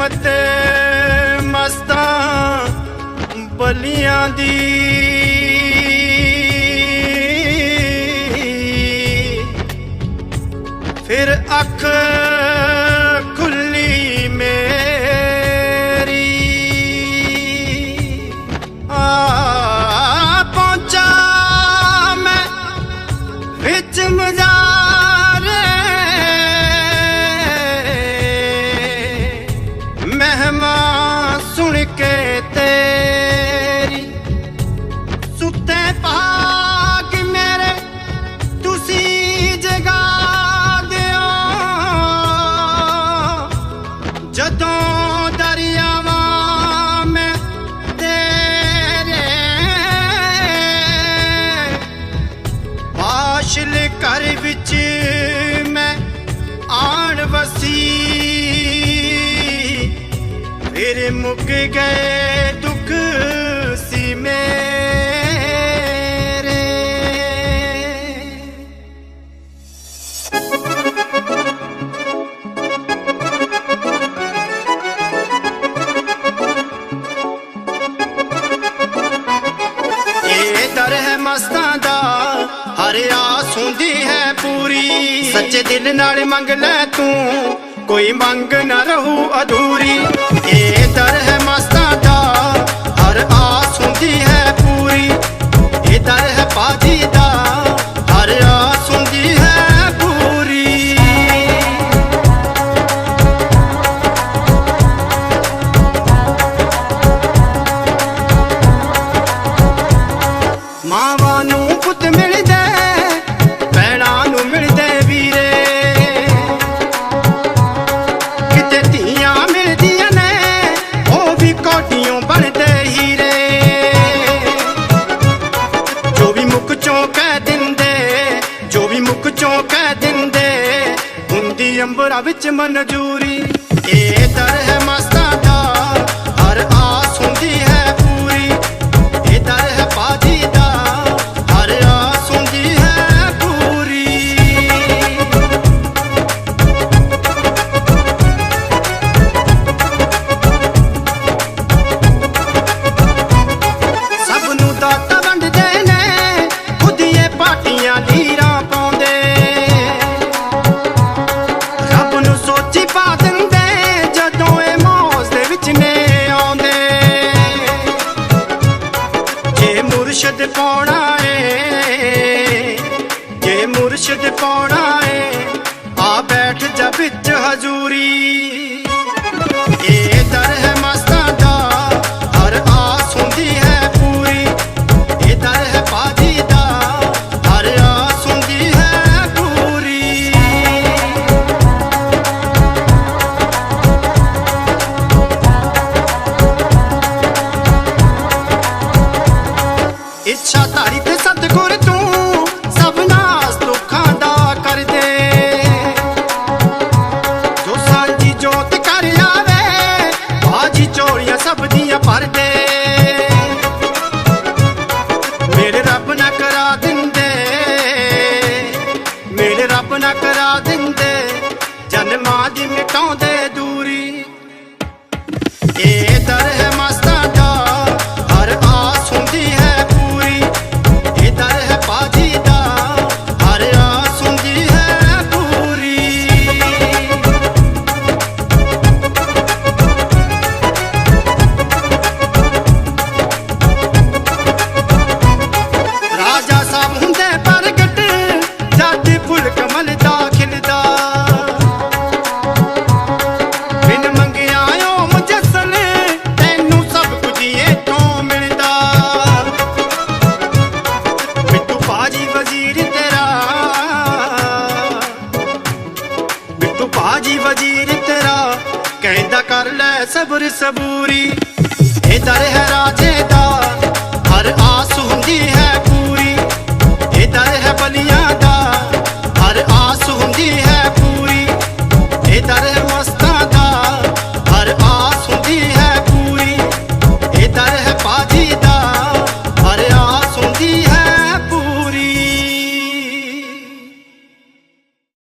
ਮਤੇ ਮਸਤਾਂ ਬਲੀਆਂ ਦੀ। ਫਿਰ ਅੱਖ ਮੁੱਕ ਗਏ ਦੁੱਖ ਸੀ ਮੇਰੇ। ਇਹ ਦਰ ਹੈ ਮਸਤਾਂ ਦਾ, ਹਰ ਆਸ ਹੁੰਦੀ ਹੈ ਪੂਰੀ। ਸੱਚੇ ਦਿਲ ਨਾਲ ਮੰਗ ਲੈ ਤੂੰ ਕੋਈ ਮੰਗ ਨਾ ਰਹੂ ਅਧੂਰੀ। ਇਹ ਦਰ ਹੈ ਮਸਤਾਂ ਦਾ, ਹਰ ਆਸ ਹੁੰਦੀ ਹੈ ਪੂਰੀ। ਇਹ ਦਰ ਹੈ ਬਾਜੀ ਦਾ ora vich manjuri ਹਜ਼ੂਰੀ ਇਹ ਦਰ ਹੈ ਮਸਤਾਂ ਦਾ, ਹਰ ਆਸ ਹੁੰਦੀ ਹੈ ਪੂਰੀ। ਇਹ ਦਰ ਹੈ ਬਾਜੀ ਦਾ, ਹਰ ਆਸ ਹੁੰਦੀ ਹੈ ਪੂਰੀ। ਇੱਛਾ ਧਾਰੀ ਤੇ ਸਤਿਗੁਰ ਤੂੰ ਚੋਰੀਆਂ ਭਰ ਦੇ ਮੇਰੇ ਰੱਬ ਨਾ ਕਰਾ ਦਿੰਦੇ। ਮੇਰੇ ਰੱਬ ਨਾ ਕਰਾ ਦਿੰਦੇ। ਜਨਮਾਂ ਦੀ ਮਿਟਾਉਂਦੇ। ਜੀ ਵਜ਼ੀਰ ਤੇਰਾ, ਕਹਿੰਦਾ ਕਰ ਲੈ ਸਬਰ ਸਬੂਰੀ। ਇਹ ਦਰ ਹੈ ਰਾਜੇ ਦਾ, ਹਰ ਆਸ ਹੁੰਦੀ ਹੈ